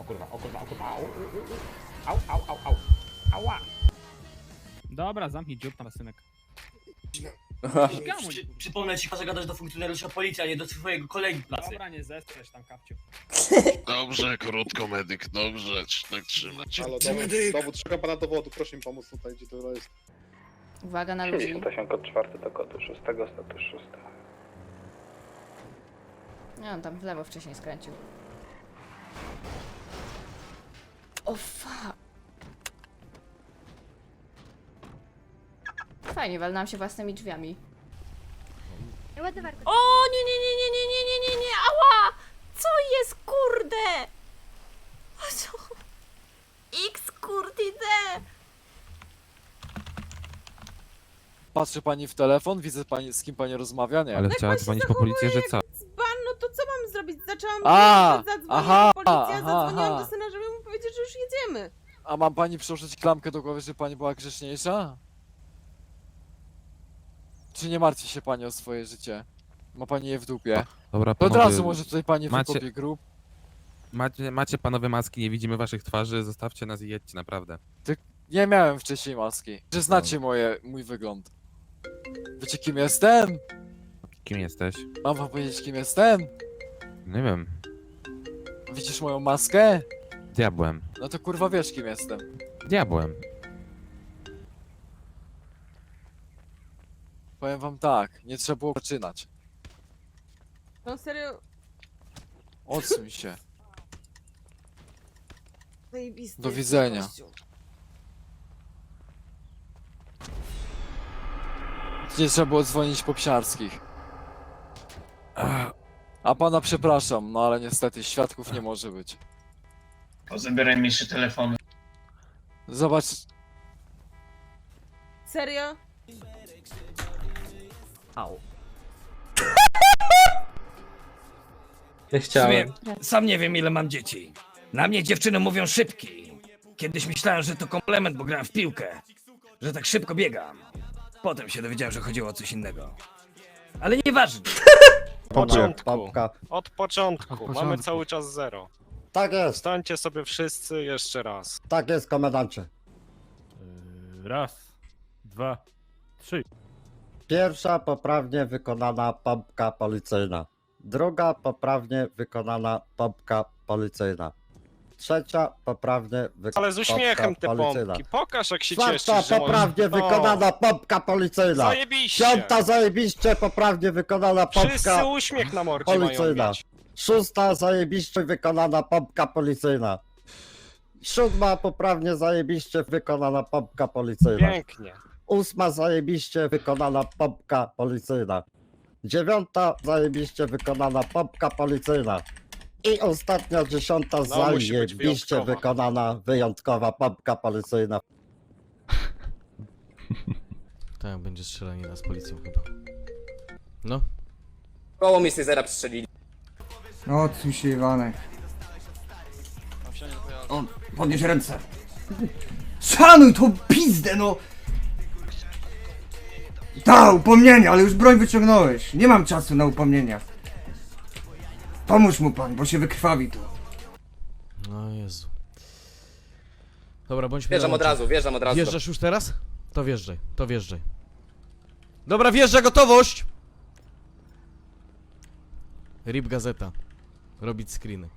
O kurwa, o kurwa, o kurwa, au, au, au, au, au, ała. Dobra, zamknij dziób tam synek. Przy, przypomnę ci, że gadasz do funkcjonariusza policji, a nie do swojego kolegi w pracy. Dobra, nie zestrześ tam kapciu. Dobrze, krótko medyk, dobrze, tak trzymać. Halo, dowód, dowód, szukam pana dowodu, proszę mi pomóc tutaj, gdzie to jest. Uwaga na ludzi. 58 kod 4 do kodu 6, status 6. Nie, on tam w lewo wcześniej skręcił. O fuck. Fajnie, walnęłam się własnymi drzwiami. O, nie, nie, nie, nie, nie, nie, nie, nie, nie, ała! Co jest, kurde? O co? X, kurde, D! Patrzy pani w telefon, widzę pani, z kim pani rozmawia, nie? Ale chciała dzwonić po policję, że co? Dzban, no to co mam zrobić? Zaczęłam A, zadzwonić aha, policję, aha, zadzwoniłam aha. do syna, powiedzieć, że już jedziemy. A mam pani przyłożyć klamkę do głowy, że pani była grzeczniejsza? Czy nie martwi się pani o swoje życie? Ma pani je w dupie. Dobra, To od panowie, razu może tutaj pani macie- wykopie grób. macie, macie panowie maski, nie widzimy waszych twarzy, zostawcie nas i jedźcie, naprawdę. Nie miałem wcześniej maski. Że znacie moje, mój wygląd. Wiecie kim jestem? Kim jesteś? Mam wam powiedzieć kim jestem? Nie wiem. Widzisz moją maskę? Diabłem. No to kurwa wiesz kim jestem. Diabłem. Powiem wam tak, nie trzeba było zaczynać. No serio, Odsuń się. zajebisty Do jest widzenia. gościu. Nie trzeba było dzwonić po psiarskich. A pana przepraszam, no ale niestety świadków nie może być. Pozabieraj mi jeszcze telefony. Zobacz, Serio? Au. Nie chciałem. Sam nie wiem ile mam dzieci. Na mnie dziewczyny mówią szybki. Kiedyś myślałem, że to komplement, bo grałem w piłkę. Że tak szybko biegam. Potem się dowiedziałem, że chodziło o coś innego. Ale nieważne. Początku. Od początku, Od mamy początku. cały czas zero. Tak jest, Stańcie sobie wszyscy jeszcze raz. tak jest komendancie. Raz, dwa, trzy. Pierwsza poprawnie wykonana pompka policyjna. Druga poprawnie wykonana pompka policyjna. Trzecia poprawnie wykonana Ale z uśmiechem te policyjna. pompki, pokaż jak się Czwarta cieszysz, że poprawnie możesz- wykonana pompka policyjna. Zajebiście! Piąta zajebiście poprawnie wykonana Wszyscy pompka uśmiech na mordzie mają policyjna. mieć. Szósta zajebiście wykonana pompka policyjna. Siódma poprawnie zajebiście wykonana pompka policyjna. Pięknie. Ósma zajebiście wykonana pompka policyjna. Dziewiąta zajebiście wykonana pompka policyjna. I ostatnia dziesiąta No, musi być zajebiście wyjątkowa. wykonana wyjątkowa pompka policyjna. Tak, będzie strzelanina z policją chyba. No. Koło mi zera strzelili. Odsuń się Iwanek. O, podnieś ręce. Szanuj tą pizdę, no! Ta, upomnienia, ale już broń wyciągnąłeś. Nie mam czasu na upomnienia. Pomóż mu pan, bo się wykrwawi tu. No Jezu. Dobra, bądźmy Wjeżdżam na od razu, wjeżdżam od razu. Wjeżdżasz już teraz? To wjeżdżaj, to wjeżdżaj. Dobra, wjeżdża gotowość! RIP gazeta. Robić screeny.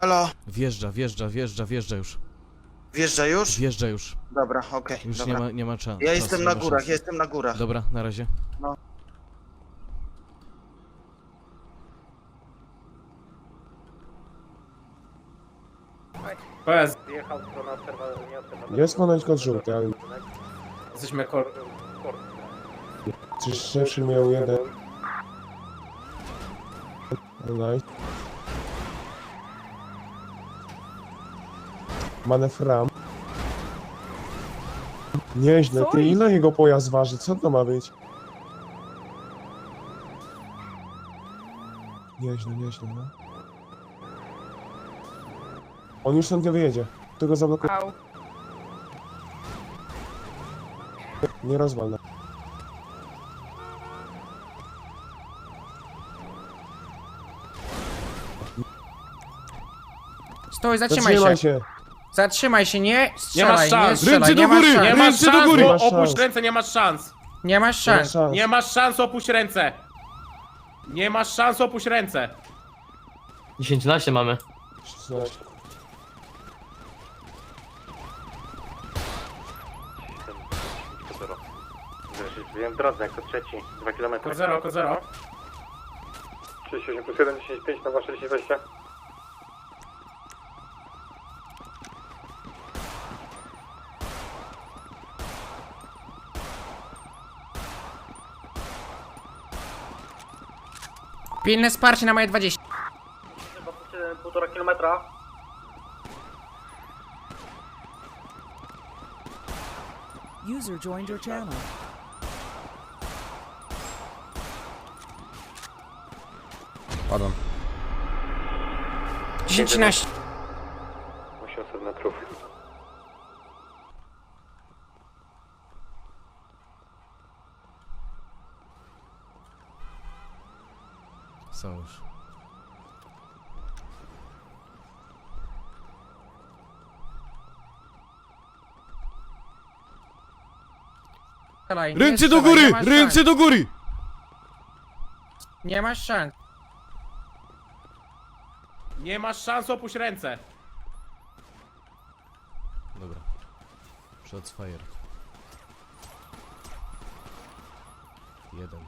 Halo, Wjeżdża, wjeżdża, wjeżdża, wjeżdża już. wjeżdża już? Wjeżdża już. Dobra, okej, Już nie ma, nie ma cza- Ja czasu. jestem nie na ma górach, szans. jestem na górach. Dobra, na razie. Jest moment kod żółty, ale Jesteśmy kol... czy szybszy miał jeden. Nice. Manewram. Nieźle, ty ile jego pojazd waży? Co to ma być? Nieźle, nieźle, no. On już stąd nie wyjedzie. Go zablokuje. Au. Nie rozwal. Stój, zatrzymaj, się. Zatrzymaj się, nie strzelaj, nie, szans. strzelaj, Ręce do nie masz góry, szans. Nie masz Ręce do szans, góry. bo opuść ręce, nie masz szans. Nie masz szans. Nie masz szans, opuść ręce. Nie masz szans, opuść ręce. 10 lat mamy. Wiem drodze, jako trzeci, 2 km. Kod zero, kod zero. 38 plus 1, 10, 5 na wasze 10, 20. Pilne wsparcie na moje 20. Półtora kilometra. User joined your channel. Padam. 10 13. Są już. Strzelaj, nie Ręce do strzelaj, góry! nie masz Ręce szans. do góry! Nie masz szans. Nie masz szans, opuść ręce. Dobra. Shots fire. Jeden.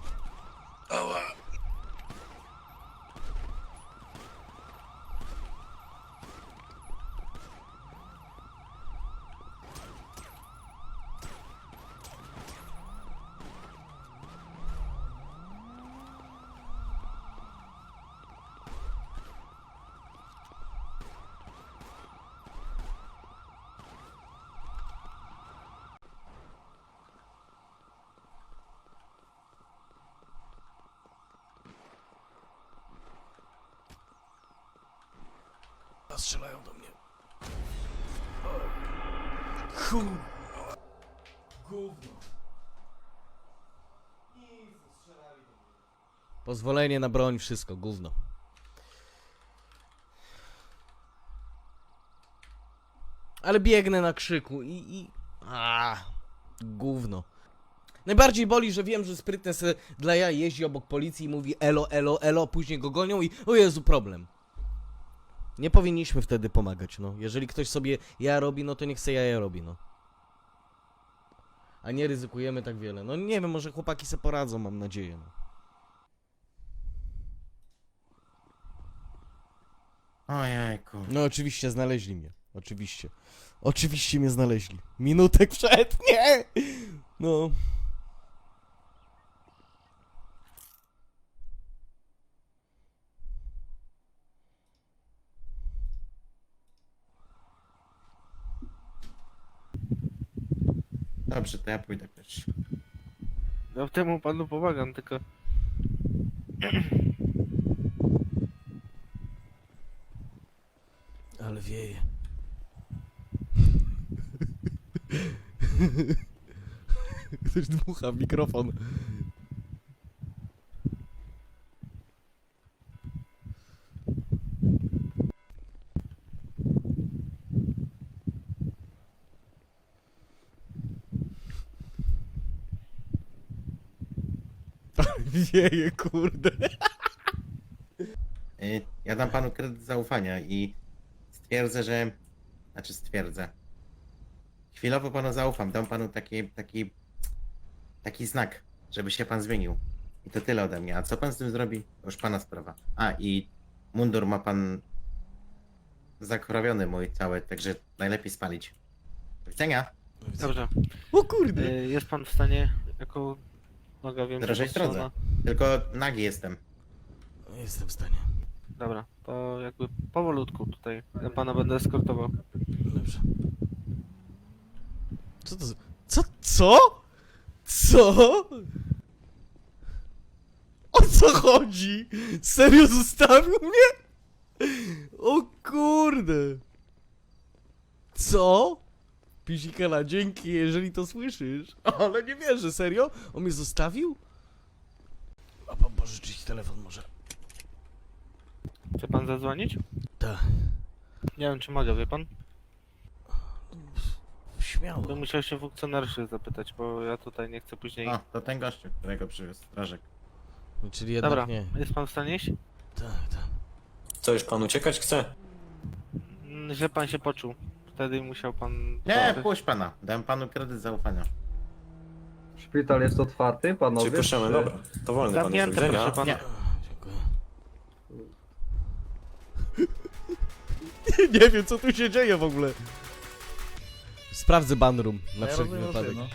Strzelają do mnie. Kur... Gówno. Pozwolenie na broń, wszystko, gówno. Ale biegnę na krzyku i... i... A, gówno. Najbardziej boli, że wiem, że sprytny se dla ja jeździ obok policji i mówi elo, elo, elo, później go gonią i o Jezu, problem. Nie powinniśmy wtedy pomagać, no. Jeżeli ktoś sobie ja robi, no to niech se ja robi, no. A nie ryzykujemy tak wiele. No nie wiem, może chłopaki se poradzą, mam nadzieję, no. Ojejku. No oczywiście znaleźli mnie. Oczywiście. Oczywiście mnie znaleźli. Minutek przed, nie! No. Dobrze, to ja pójdę pierwszy. Ja temu panu pomagam, tylko... Ale wieje. Ktoś dmucha w mikrofon. Wieje, kurde. Ja dam panu kredyt zaufania i stwierdzę, że... Znaczy stwierdzę. Chwilowo panu zaufam, dam panu taki, taki... Taki znak, żeby się pan zmienił. I to tyle ode mnie. A co pan z tym zrobi? To już pana sprawa. A i mundur ma pan zakrawiony mój cały, także najlepiej spalić. Do widzenia. Dobrze. O kurde. Jest pan w stanie, jako noga wiem, Drożej w drodze. Tylko nagi jestem. Jestem w stanie. Dobra, to jakby powolutku tutaj. Ja pana będę eskortował. Dobrze. Co to za... Co? Co? Co? O co chodzi? Serio zostawił mnie? O kurde. Co? Pisikala, dzięki, jeżeli to słyszysz. Ale nie wierzę, serio? On mnie zostawił? A pan pożyczyć telefon może? Chce pan zadzwonić? Tak. Nie wiem, czy mogę, wie pan? Śmiało. Bym musiał się funkcjonariuszy zapytać, bo ja tutaj nie chcę później... O, to ten gościu, którego przywiózł strażek. No, Czyli jednak Dobra, nie. jest pan w stanie iść? Tak, tak. Co, już pan uciekać chce? Mm, Źle pan się poczuł wtedy musiał pan... Nie, puść pana. Dam panu kredyt zaufania. Szpital jest otwarty, panowie? Czyli puszczamy, dobra. To wolny pan Zamknięte, proszę pana. Nie. Dziękuję. Nie wiem, co tu się dzieje w ogóle. Sprawdzę banrum na wszelki wypadek. No.